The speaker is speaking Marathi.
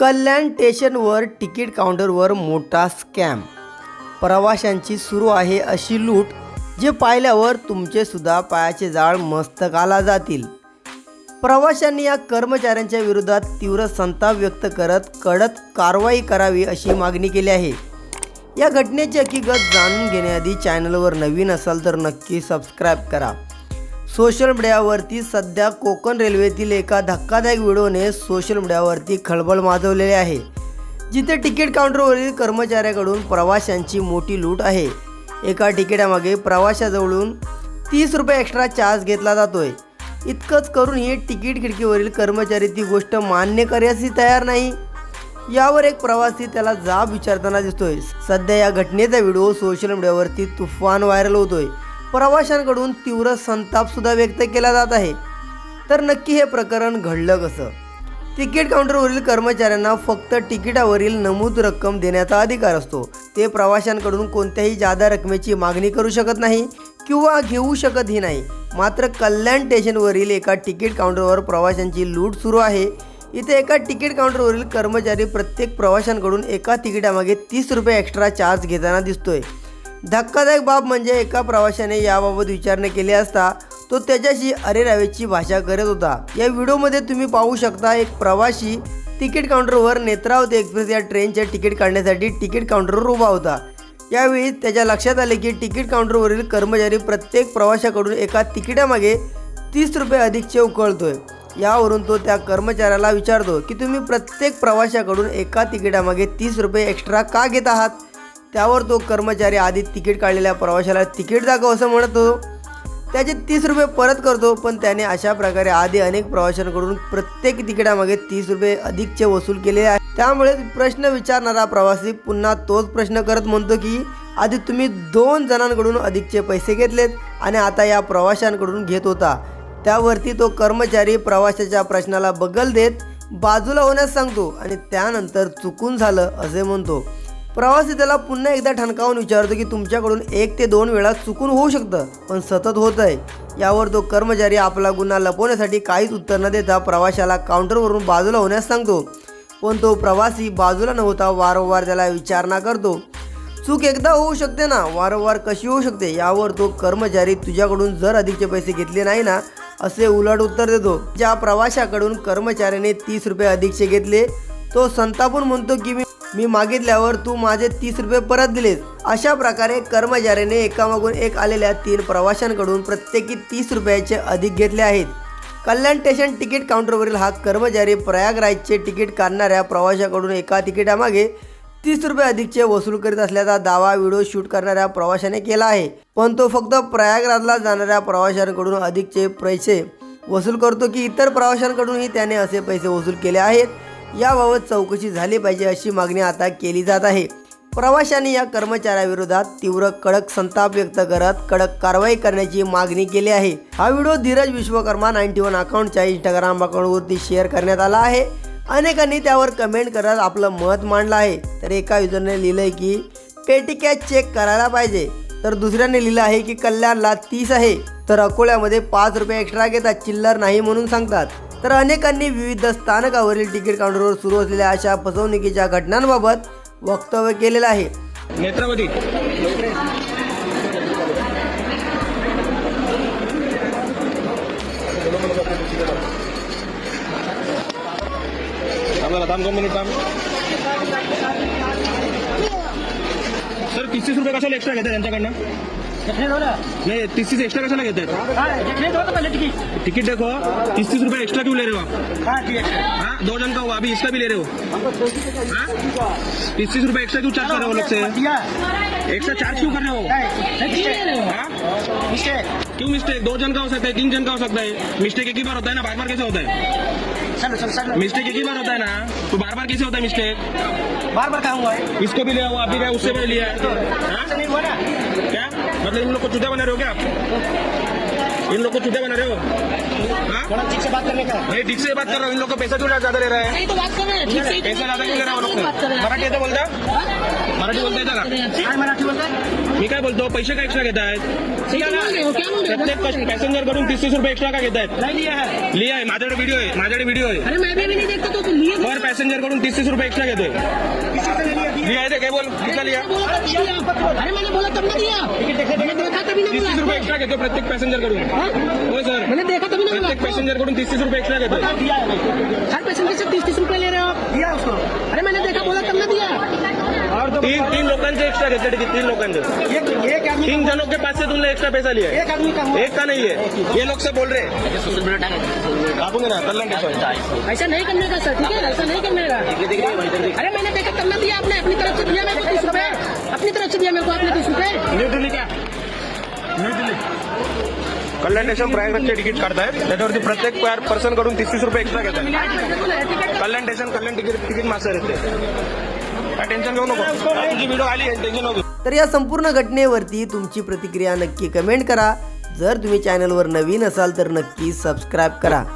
कल्याण स्टेशनवर तिकीट काउंटरवर मोठा स्कॅम. प्रवाशांची सुरू आहे अशी लूट जे पाहिल्यावर तुमचेसुद्धा पायाचे जाळ मस्तकाला जातील. प्रवाशांनी या कर्मचाऱ्यांच्या विरोधात तीव्र संताप व्यक्त करत कडक कारवाई करावी अशी मागणी केली आहे. या घटनेची हकीकत जाणून घेण्याआधी चॅनलवर नवीन असाल तर नक्की सबस्क्राईब करा. सोशल मीडियावरती सध्या कोकण रेल्वेतील एका धक्कादायक व्हिडिओने सोशल मीडियावरती खळबळ माजवलेली आहे जिथे तिकीट काउंटरवरील कर्मचाऱ्याकडून प्रवाशांची मोठी लूट आहे. एका तिकिटामागे प्रवाशाजवळून तीस रुपये एक्स्ट्रा चार्ज घेतला जातोय. इतकंच करूनही तिकीट खिडकीवरील कर्मचारी ती गोष्ट मान्य करण्यासही तयार नाही. यावर एक प्रवासी त्याला जाब विचारताना दिसतोय. सध्या या घटनेचा व्हिडिओ सोशल मीडियावरती तुफान व्हायरल होतोय. प्रवाशांकडून तीव्र संताप सुद्धा व्यक्त केला जात आहे. तर नक्की हे प्रकरण घडलं कसं? तिकीट काउंटरवरील कर्मचाऱ्यांना फक्त तिकिटावरील नमूद रक्कम देण्याचा अधिकार असतो. ते प्रवाशांकडून कोणत्याही जादा रकमेची मागणी करू शकत नाही किंवा घेऊ शकतही नाही. मात्र कल्याण स्टेशनवरील एका तिकीट काउंटरवर प्रवाशांची लूट सुरू आहे. इथे एका तिकीट काउंटरवरील कर्मचारी प्रत्येक प्रवाशांकडून एका तिकिटामागे तीस रुपये एक्स्ट्रा चार्ज घेताना दिसतोय. धक्कादायक बाब म्हणजे एका प्रवाशाने याबाबत विचारणा केली असता तो त्याच्याशी अरेरावेची भाषा करत होता. या व्हिडिओमध्ये तुम्ही पाहू शकता एक प्रवासी तिकीट काउंटरवर नेत्रावती एक्सप्रेस या ट्रेनचे तिकीट काढण्यासाठी तिकीट काउंटरवर उभा होता. यावेळी त्याच्या लक्षात आले की तिकीट काउंटरवरील कर्मचारी प्रत्येक प्रवाशाकडून एका तिकिटामागे तीस रुपये अधिकचे उकळतोय. यावरून तो त्या कर्मचाऱ्याला विचारतो की तुम्ही प्रत्येक प्रवाशाकडून एका तिकिटामागे तीस रुपये एक्स्ट्रा का घेत आहात? त्यावर तो कर्मचारी आधी तिकीट काढलेल्या प्रवाशाला तिकीट दाखव असं म्हणत होतो. त्याचे तीस रुपये परत करतो पण त्याने अशा प्रकारे आधी अनेक प्रवाशांकडून प्रत्येक तिकिटामागे तीस रुपये अधिकचे वसूल केले आहे. त्यामुळे प्रश्न विचारणारा प्रवासी पुन्हा तोच प्रश्न करत म्हणतो की आधी तुम्ही दोन जणांकडून अधिकचे पैसे घेतलेत आणि आता या प्रवाशांकडून घेत होता. त्यावरती तो कर्मचारी प्रवाशाच्या प्रश्नाला बगल देत बाजूला होण्यास सांगतो आणि त्यानंतर चुकून झालं असे म्हणतो. प्रवासी त्याला पुन्हा एकदा ठणकावून विचारतो की तुमच्याकडून एक ते दोन वेळा चुकून होऊ शकतं पण सतत होत आहे. यावर तो कर्मचारी आपला गुन्हा लपवण्यासाठी काहीच उत्तर न देता प्रवाशाला काउंटरवरून बाजूला होण्यास सांगतो. पण तो प्रवासी बाजूला न होता वारंवार त्याला विचारणा करतो. चूक एकदा होऊ शकते ना वारंवार कशी होऊ शकते यावर तो कर्मचारी तुझ्याकडून जर अधिकचे पैसे घेतले नाही ना असे उलट उत्तर देतो. ज्या प्रवाशाकडून कर्मचाऱ्याने तीस रुपये अधिकचे घेतले तो संतापून म्हणतो की मी मी मागितल्यावर तू माझे तीस रुपये परत दिलेस. अशा प्रकारे कर्मचाऱ्याने एकामागून एक आलेल्या तीन प्रवाशांकडून प्रत्येकी तीस रुपयाचे अधिक घेतले आहेत. कल्याण स्टेशन तिकीट काउंटरवरील हा कर्मचारी प्रयागराजचे तिकीट काढणाऱ्या प्रवाशाकडून एका तिकिटामागे तीस रुपये अधिकचे वसूल करीत असल्याचा दावा व्हिडिओ शूट करणाऱ्या प्रवाशाने केला आहे. पण तो फक्त प्रयागराजला जाणाऱ्या प्रवाशांकडून अधिकचे पैसे वसूल करतो की इतर प्रवाशांकडूनही त्याने असे पैसे वसूल केले आहेत. याबाबत चौकशी झाली पाहिजे अशी मागणी आता केली जात आहे. प्रवाशांनी या कर्मचाऱ्याविरोधात तीव्र कडक संताप व्यक्त करत कडक कारवाई करण्याची मागणी केली आहे. हा video Dheeraj Vishwakarma ninety one अकाउंटच्या Instagram अकाउंटवरती शेअर करण्यात आला आहे. अनेकांनी त्यावर कमेंट करत आपलं मत मांडलं आहे. तर एका युजरने लिहिलंय की पेटी कॅच चेक करायला पाहिजे. तर दुसऱ्याने लिहिलं आहे की कल्याणला तीस आहे. तर अकोल्यामध्ये पाच रुपये एक्स्ट्रा घेतात चिल्लर नाही म्हणून सांगतात. तर अनेकांनी विविध स्थानकावरील तिकीट काउंटरवर सुरू असलेल्या अशा फसवणुकीच्या घटनांबाबत वक्तव्य केलेलं आहे. नेत्रावती. सर तीस तीस रुपये कशाला एक्स्ट्रा घेतात त्यांच्याकडनं? नाही तीस तीस एक्स्ट्रा कशाला घेतात टिकट। देखो तीस तीस रुपये एक्स्ट्रा क्यों ले रहे हो आप? हाँ दो जन का हुआ अभी इसका भी ले रहे हो। तीस तीस रुपये एक्स्ट्रा क्यों चार्ज कर रहे हो लोग से? एक्स्ट्रा चार्ज क्यों कर रहे हो? हाँ? क्यों मिस्टेक दो जन का हो सकता है तीन जन का हो सकता है। मिस्टेक एक ही बार होता है ना बार बार कैसे होता है? मिस्टेक एक ही बार होता है ना तो बार बार कैसे होता है मिस्टेक बार बार कहूँगा इसको भी लिया हुआ अभी उससे भी लिया। हाँ? हुआ क्या? मतलब इन लोग को चुतिया बना रहे हो क्या आप? इन लोग को छुट्टे बना रहे हो? हाँ? ठीक से बात करने का। नहीं ठीक से बात कर रहा हूँ इन लोग को पैसा क्यों ज्यादा ले रहा है। नहीं तो बात कर रहे हैं ही पैसा ज्यादा क्यों ले रहा है वो लोग बात कर से? रहे हैं। मराठी येतं बोलता? मराठी बोलता येतं का काय मराठी बोलताय मी काय बोलतो? पैसे का एक्स्ट्रा घेत आहेत है हो हो प्रत्येक पॅसेंजरकडून तीस तीस रुपये एक्स्ट्रा का घेत आहेत है। लिहा आहे माझ्याकडे व्हिडिओ आहे माझ्याकडे व्हिडिओ आहे. अरे मैं भी अभी नहीं देखता तो तुम लिए पर पॅसेंजरकडून तीस तीस रुपये एक्स्ट्रा घेतोय. लिहा आहे ते काय बोल? किती लिहा बोला तब दिया। अरे मैंने बोला तब ना दिया। मैंने देखा तभी ना तीस तीस रुपये बोला एक्स्ट्रा घेतो प्रत्येक पॅसेंजरकडून. हाँ? सर मैंने देखा तभी ना बोला। प्रत्येक पॅसेंजरकडून तीस तीस रुपये एक्स्ट्रा घेतोय. हर पैसेंजर से तीस तीस रुपए ले रहे हो आप। दिया उसको। अरे मैंने देखा बोला तब तीन तीन लोकांचे एक्स्ट्रा घेतले तिकीट तीन लोकांचे. एक एक आदमी तीन जनों के पास से तुमने एक्स्ट्रा पैसा लिया है एक आदमी का एक का नहीं है ये लोग से बोल रहे हैं. कापूँगे ना कल्याण ऐसा नहीं करने का सर ठीक है? ऐसा नहीं करने का। अरे मैंने देखा तब ना दिया आपने अपनी तरफ़ से दिया मेरे को तीस रुपए। अपनी तरफ़ से दिया मेरे को आपने तीस रुपए। न्यू दिल्ली क्या? न्यू दिल्ली। कल्याण स्टेशन प्रयागराजचे तिकीट काढतायत त्याच्यावरती प्रत्येक पर्सन कडून तीस तीस रुपये एक्स्ट्रा घेतात Kalyan station Kalyan ticket ticket master येते टेन्शन घेऊ नको. तुझी व्हिडिओ आली टेन्शन नको. तर या संपूर्ण घटनेवरती तुमची प्रतिक्रिया नक्की कमेंट करा. जर तुम्ही चॅनलवर नवीन असाल तर नक्की सबस्क्राईब करा.